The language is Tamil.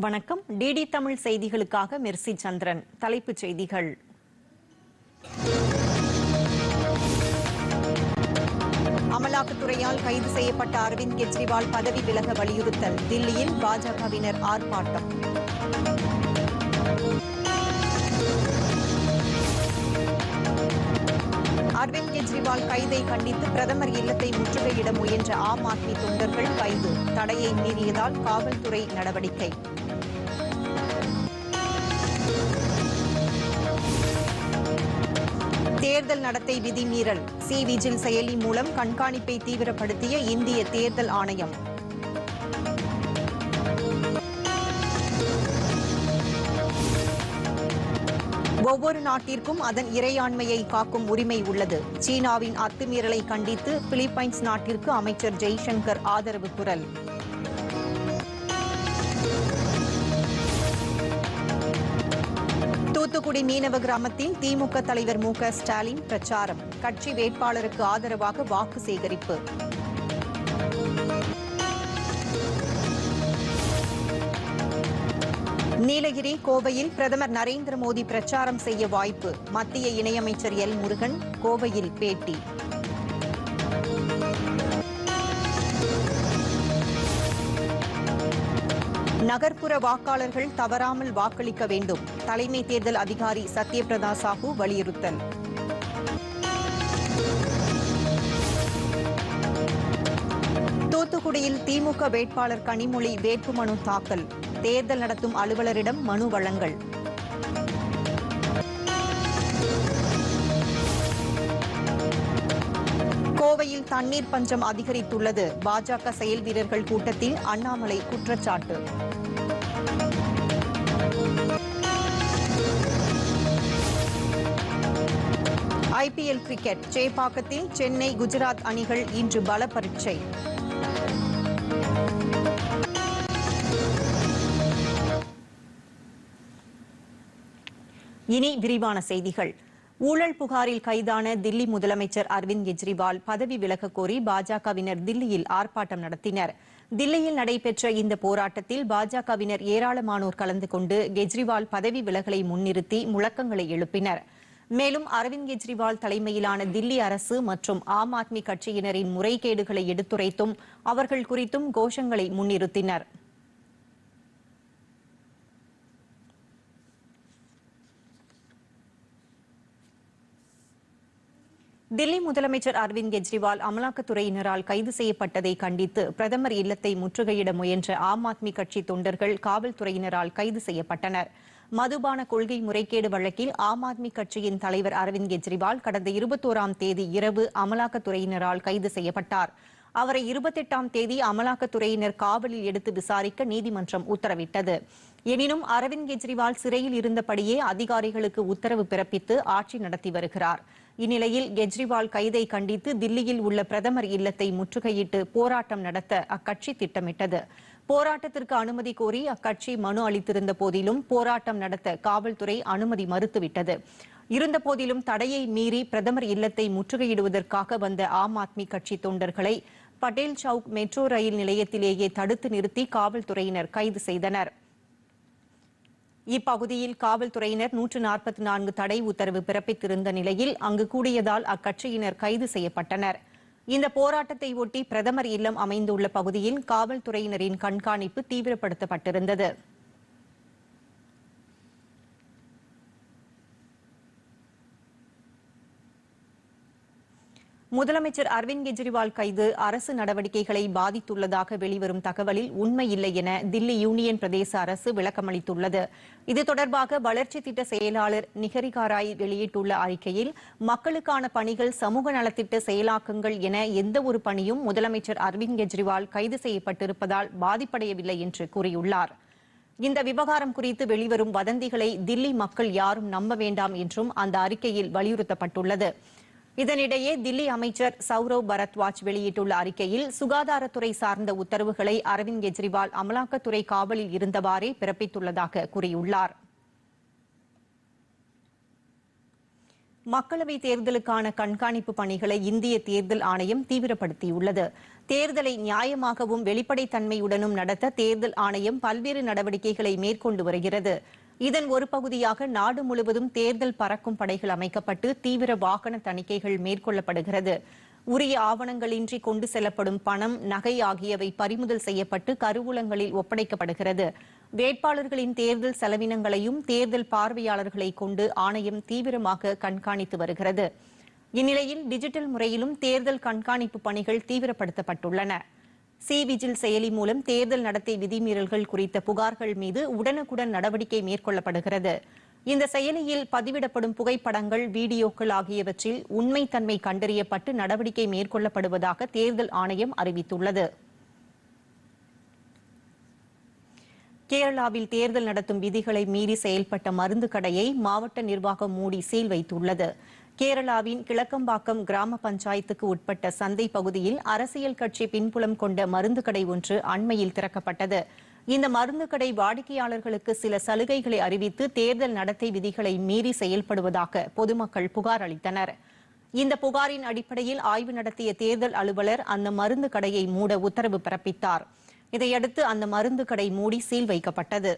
வணக்கம். டிடி தமிழ் செய்திகளுக்காக மெர்சி சந்திரன். தலைப்புச் செய்திகள். அமலாக்கத்துறையால் கைது செய்யப்பட்ட அரவிந்த் கெஜ்ரிவால் பதவி விலக வலியுறுத்தல். தில்லியில் பாஜகவினர் ஆர்ப்பாட்டம். அரவிந்த் கெஜ்ரிவால் கைதை கண்டித்து பிரதமர் இல்லத்தை முற்றுகையிட முயன்ற ஆம் ஆத்மி தொண்டர்கள் கைது. தடையை மீறியதால் காவல்துறை நடவடிக்கை. தேர்தல் நடத்தை விதிமீறல் சி. விஜில் செயலி மூலம் கண்காணிப்பை தீவிரப்படுத்திய இந்திய தேர்தல் ஆணையம். ஒவ்வொரு நாட்டிற்கும் அதன் இறையாண்மையை காக்கும் உரிமை உள்ளது. சீனாவின் அத்துமீறலை கண்டித்து பிலிப்பைன்ஸ் நாட்டிற்கு அமைச்சர் ஜெய்சங்கர் ஆதரவு குரல். தூத்துக்குடி மீனவ கிராமத்தில் திமுக தலைவர் மு ஸ்டாலின் பிரச்சாரம். கட்சி வேட்பாளருக்கு ஆதரவாக வாக்கு சேகரிப்பு. நீலகிரி கோவையில் பிரதமர் நரேந்திர மோடி பிரச்சாரம் செய்ய வாய்ப்பு. மத்திய இணையமைச்சர் எல் முருகன் கோவையில் பேட்டி. நகர்ப்புற வாக்காளர்கள் தவறாமல் வாக்களிக்க வேண்டும். தலைமை தேர்தல் அதிகாரி சத்யபிரதா சாஹூ வலியுறுத்தல். தூத்துக்குடியில் திமுக வேட்பாளர் கனிமொழி வேட்புமனு தாக்கல். தேர்தல் நடத்தும் அலுவலரிடம் மனு வழங்கல். கோவையில் தண்ணீர் பஞ்சம் அதிகரித்துள்ளது. பாஜக செயல் வீரர்கள் கூட்டத்தில் அண்ணாமலை குற்றச்சாட்டு. ஐபிஎல் கிரிக்கெட் சேப்பாக்கத்தில் சென்னை குஜராத் அணிகள் இன்று பல பரீட்சை இனி விரிவான செய்திகள். ஊழல் புகாரில் கைதான தில்லி முதலமைச்சர் அரவிந்த் கெஜ்ரிவால் பதவி விலகக் கோரி பாஜகவினர் தில்லியில் ஆர்ப்பாட்டம் நடத்தினர். தில்லியில் நடைபெற்ற இந்த போராட்டத்தில் பாஜகவினர் ஏராளமானோர் கலந்து கொண்டு கெஜ்ரிவால் பதவி விலகலை முன்னிறுத்தி முழக்கங்களை எழுப்பினர். மேலும் அரவிந்த் கெஜ்ரிவால் தலைமையிலான தில்லி அரசு மற்றும் ஆம் ஆத்மி கட்சியினரின் முறைகேடுகளை எடுத்துரைத்தும் அவர்கள் குறித்தும் கோஷங்களை முன்னிறுத்தினர். தில்லி முதலமைச்சர் அரவிந்த் கெஜ்ரிவால் அமலாக்கத்துறையினரால் கைது செய்யப்பட்டதை கண்டித்து பிரதமர் இல்லத்தை முற்றுகையிட முயன்ற ஆம் ஆத்மி கட்சி தொண்டர்கள் காவல்துறையினரால் கைது செய்யப்பட்டனர். மதுபான கொள்கை முறைகேடு வழக்கில் ஆம் ஆத்மி கட்சியின் தலைவர் அரவிந்த் கெஜ்ரிவால் கடந்த இருபத்தோராம் தேதி இரவு அமலாக்கத்துறையினரால் கைது செய்யப்பட்டார். அவரை இருபத்தெட்டாம் தேதி அமலாக்கத்துறையினர் காவலில் எடுத்து விசாரிக்க நீதிமன்றம் உத்தரவிட்டது. எனினும் அரவிந்த் கெஜ்ரிவால் சிறையில் இருந்தபடியே அதிகாரிகளுக்கு உத்தரவு பிறப்பித்து ஆட்சி நடத்தி வருகிறார். இந்நிலையில் கெஜ்ரிவால் கைதை கண்டித்து தில்லியில் உள்ள பிரதமர் இல்லத்தை முற்றுகையிட்டு போராட்டம் நடத்த அக்கட்சி திட்டமிட்டது. போராட்டத்திற்கு அனுமதி கோரி அக்கட்சி மனு அளித்திருந்த போதிலும் போராட்டம் நடத்த காவல்துறை அனுமதி மறுத்துவிட்டது. இருந்தபோதிலும் தடையை மீறி பிரதமர் இல்லத்தை முற்றுகையிடுவதற்காக வந்த ஆம் ஆத்மி கட்சி தொண்டர்களை பட்டேல் சவுக் மெட்ரோ ரயில் நிலையத்திலேயே தடுத்து நிறுத்தி காவல்துறையினர் கைது செய்தனர். இப்பகுதியில் காவல்துறையினர் நூற்று நாற்பத்தி நான்கு தடை உத்தரவு பிறப்பித்திருந்த நிலையில் அங்கு கூடியதால் அக்கட்சியினர் கைது செய்யப்பட்டனர். இந்த போராட்டத்தை ஒட்டி பிரதமர் இல்லம் அமைந்துள்ள பகுதியில் காவல்துறையினரின் கண்காணிப்பு தீவிரப்படுத்தப்பட்டிருந்தது. முதலமைச்சர் அரவிந்த் கெஜ்ரிவால் கைது. அரசு நடவடிக்கைகளை பாதித்துள்ளதாக வெளிவரும் தகவலில் உண்மையில்லை என தில்லி யூனியன் பிரதேச அரசு விளக்கமளித்துள்ளது. இது தொடர்பாக வளர்ச்சி திட்ட செயலாளர் நிகரிகா ராய் வெளியிட்டுள்ள அறிக்கையில் மக்களுக்கான பணிகள் சமூக நலத்திட்ட செயலாக்கங்கள் என எந்த ஒரு பணியும் முதலமைச்சர் அரவிந்த் கெஜ்ரிவால் கைது செய்யப்பட்டிருப்பதால் பாதிப்படையவில்லை என்று கூறியுள்ளார். இந்த விவகாரம் குறித்து வெளிவரும் வதந்திகளை தில்லி மக்கள் யாரும் நம்ப வேண்டாம் என்றும் அந்த அறிக்கையில் வலியுறுத்தப்பட்டுள்ளது. இதனிடையே தில்லி அமைச்சர் சௌரவ் பரத்வாஜ் வெளியிட்டுள்ள அறிக்கையில் சுகாதாரத்துறை சார்ந்த உத்தரவுகளை அரவிந்த் கெஜ்ரிவால் அமலாக்கத்துறை காவலில் இருந்தவாறே பிறப்பித்துள்ளதாக கூறியுள்ளார். மக்களவைத் தேர்தலுக்கான கண்காணிப்பு பணிகளை இந்திய தேர்தல் ஆணையம் தீவிரப்படுத்தியுள்ளது. தேர்தலை நியாயமாகவும் வெளிப்படைத்தன்மையுடனும் நடத்த தேர்தல் ஆணையம் பல்வேறு நடவடிக்கைகளை மேற்கொண்டு வருகிறது. இதன் ஒரு பகுதியாக நாடு முழுவதும் தேர்தல் பறக்கும் படைகள் அமைக்கப்பட்டு தீவிர வாகன தணிக்கைகள் மேற்கொள்ளப்படுகிறது. உரிய ஆவணங்களின்றி கொண்டு செல்லப்படும் பணம் நகை ஆகியவை பறிமுதல் செய்யப்பட்டு கருவூலங்களில் ஒப்படைக்கப்படுகிறது. வேட்பாளர்களின் தேர்தல் செலவினங்களையும் தேர்தல் பார்வையாளர்களை கொண்டு ஆணையம் தீவிரமாக கண்காணித்து வருகிறது. இந்நிலையில் டிஜிட்டல் முறையிலும் தேர்தல் கண்காணிப்பு பணிகள் தீவிரப்படுத்தப்பட்டுள்ளன. சி விஜில் செயலி மூலம் தேர்தல் நடத்தை விதிமீறல்கள் குறித்த புகார்கள் மீது உடனுக்குடன் நடவடிக்கை மேற்கொள்ளப்படுகிறது. இந்த செயலியில் பதிவிடப்படும் புகைப்படங்கள் வீடியோக்கள் ஆகியவற்றில் உண்மைத்தன்மை கண்டறியப்பட்டு நடவடிக்கை மேற்கொள்ளப்படுவதாக தேர்தல் ஆணையம் அறிவித்துள்ளது. கேரளாவில் தேர்தல் நடத்தும் விதிகளை மீறி செயல்பட்ட மருந்து கடையை மாவட்ட நிர்வாகம் மூடி சீல் வைத்துள்ளது. கேரளாவின் கிழக்கம்பாக்கம் கிராம பஞ்சாயத்துக்கு உட்பட்ட சந்தை பகுதியில் அரசியல் கட்சி பின்புலம் கொண்ட மருந்து கடை ஒன்று அண்மையில் திறக்கப்பட்டது. இந்த மருந்து கடை வாடிக்கையாளர்களுக்கு சில சலுகைகளை அறிவித்து தேர்தல் நடத்தை விதிகளை மீறி செயல்படுவதாக பொதுமக்கள் புகார் அளித்தனர். இந்த புகாரின் அடிப்படையில் ஆய்வு நடத்திய தேர்தல் அலுவலர் அந்த மருந்து கடையை மூட உத்தரவு பிறப்பித்தார். இதையடுத்து அந்த மருந்து கடை மூடி சீல் வைக்கப்பட்டது.